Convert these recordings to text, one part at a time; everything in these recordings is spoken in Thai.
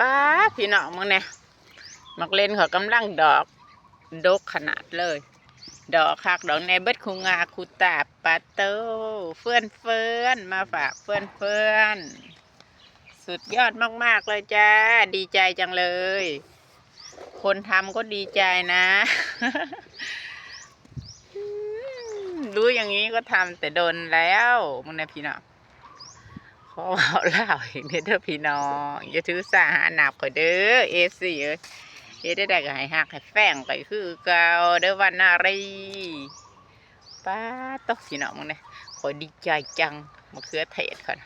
ป้าพี่น้องมึงเนี่ยมักเล่นเขากำลังดอกดกขนาดเลย ดอกคักดอกในเบิดคุงาคูตาปาโตเฟื่อนเฟื่อนมาฝากเฟื่อนเฟื่อนสุดยอดมากๆเลยจ้า ดีใจจังเลย คนทำก็ดีใจนะรู้อย่างนี้ก็ทำแต่โดนแล้วมึงนะพี่น้อง อเอาเล่าเองเด้อเด้อพี่น้องอย่าถือสาหาหนับข่อยเด้อเอซี่เอ้ยเฮ็ดได้ได้ก็ให้หักให้แฝงไปคือเก่าเด้อวันนารีป้าตกพี่น้องมึงเนี่ยขอยดีใจจังมะเขือเทศค่ะ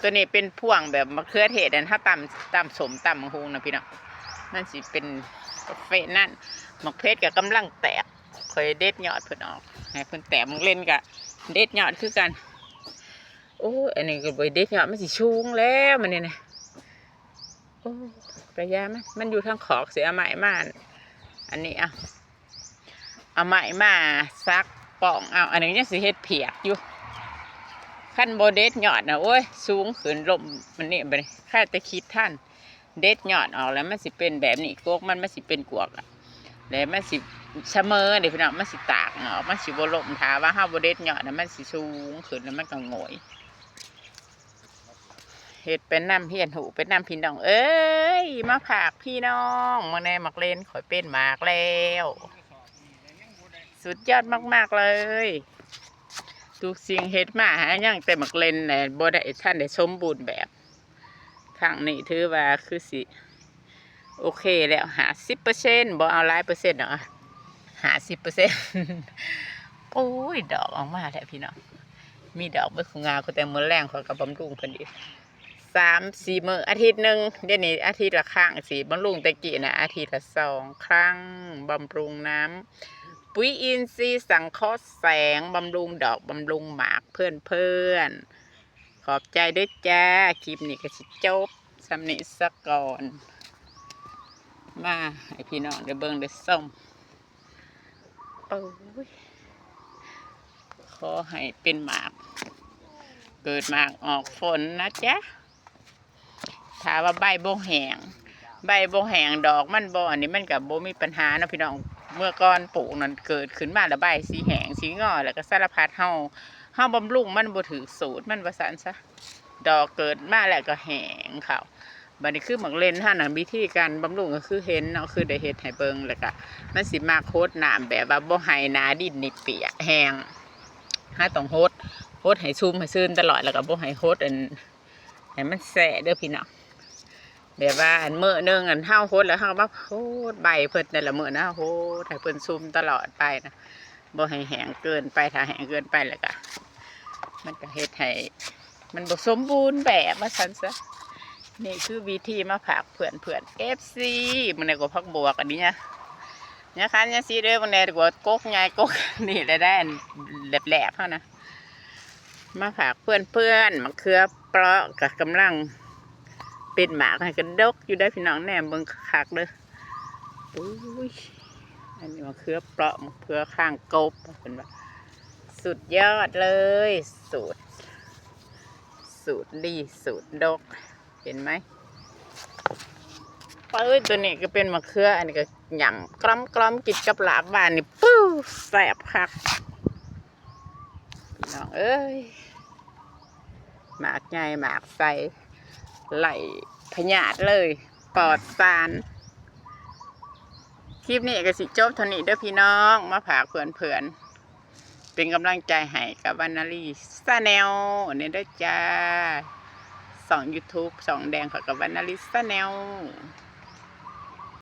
ตัวนี้เป็นพ่วงแบบมะเขือเทศอันถ้าตำตำสมตำมังฮูนะพี่น้องนั่นสิเป็นเฟนั่นมะเพชรกับกำลังแตกข่อยเด็ดยอดเพิ่นออกให้เพิ่นแต้มเล่นกะเด็ดยอดคือกัน โอ้ยอันนี้ก็บเด็ดยอดมันสิชูงแล้วมันเนี่ยนะโอ้ระยะมันมันอยู่ทางขอกเสียเอาไม้มาอันนี้อะเอาไม้มาซักป่องเอาอันนี้ยังสิเฮ็ดเพียกอยู่ขั้นโบเด็ดยอดนะโอ้ยสูงขึ้นลมมันนี่ไปแค่แต่คิดท่าน เด็ดยอดออกแล้วมันสิเป็นแบบนี้โกกมันมันสิเป็นกวกอะแล้วมันสิเสมอเดี๋ยวพี่น้องมันสิตากเนาะมันสิบลมทาว่าห้าบเด็ดเนาะนะมันสิสูงขึ้นแล้วมันก็งอย เห็ดเป็นน้ำเพียนหูเป็นน้ำพี่น้อง เอ้ยมาผากพี่น้องมาแน่มักเล่นข่อยเป็นหมากแล้ว สุดยอดมาก ๆ เลย ทุกสิ่งเฮ็ดมาหายังแต่มักเล่นแหละบ่ได้ท่านได้สมบูรณ์แบบครั้งนี้ถือว่าคือสิ โอเคแล้วหาสิบเปอร์เซ็นต์บ่เอาหลายเปอร์เซ็นต์เนาะหาสิบเปอร์เซ็นต์โอ้ย ดอกออกมาแล้วพี่น้องมีดอกไว้ของงาก็แต่มือแรงขอยกับบำรุงเพิ่นดี สามสี่มืออาทิตย์หนึ่งเดี๋ยวนี้อาทิตย์ละครั้งสี่บำรุงตะกี้นะอาทิตย์ละสองครั้งบำรุงน้ำปุ๋ยอินทรีย์สังเคราะห์แสงบำรุงดอกบำรุงหมากเพื่อนเพื่อนขอบใจด้วยจ้าคลิปนี้ก็สิจบสำนิสกก่อนมาให้พี่น้องได้เบิ่งได้ส้มโอ้ยขอให้เป็นหมาก เกิดหมากออกฝนนะจ๊ะ ถ้าว่าใบโบแหงใบโบแหงดอกมันบ่อันนี้มันกับโบมีปัญหาเนาะพี่น้องเมื่อก่อนปลูกนั้นเกิดขึ้นมาแล้วใบสีแหงสีงอแล้วก็สารพัดเฮาเฮาบำรุงมันบ่ถือสูตรมันว่าซั่นซะดอกเกิดมาแล้วก็แหงเขาบัดนี้คือหมักเลนท่านน่ะวิธีการบำรุงก็คือเห็นเนาะคือได้เฮ็ดให้เบิงแล้วก็มันสิมาโคตรน้ำแบบว่าบ่ให้นาดินนี่เปียกแห้งถ้าต้องโฮดโฮดให้ชุ่มให้ซื่นตลอดแล้วก็บ่ให้โฮดอันให้มันแสะเด้อพี่น้อง แบบว่าอันมื้อหนึงอันเฮาโฮดแล้วเฮามาโฮดใบเพิ่นแต่ละมื้อนะโฮดให้เพิ่นชุ่มตลอดไปนะบ่ให้แห้งเกินไปถ้าแห้งเกินไปแล้วก็มันก็เฮ็ดให้มันบ่สมบูรณ์แบบว่าซั่นซะนี่คือวิธีมาผักเพื่อนเพื่อนๆ FC มันได้ก็พักบวกอันนี้นะเนี่ยค่ะเนี่ยซีเด้อวันนี้ดีกว่ากกไงกกนี่ได้ได้อันแหลบๆเท่านะมาฝากเพื่อนเพื่อนมะเขือเปราะกับกำลัง เป็นหมากให้กันดกอยู่ได้พี่น้องแหนมเบิ่งคักเด้ออุ้ยอันนี้มะเขือเปราะมะเขือข้างกบเป็นว่าสุดยอดเลย สูตร สูตรดีสูตรดก เห็นไหมเอ้ยตัวนี้ก็เป็นมะเขืออันนี้ก็หย่ำกล้อมกล้อมกินกับลาบหวานนี่ปู้แสบคักพี่น้องเอ้ยหมากใหญ่หมากใส ไหลพญาตเลยปลอดสารคลิปนี้ก็สิจบเท่านี้เด้อพี่น้องมาผาเผื่อนเผื่อนเป็นกำลังใจให้กับวรรณลีซาแนลนี่ยด้อจ้าสองยูทูบสองแดงของกับวรรณลีซาแนล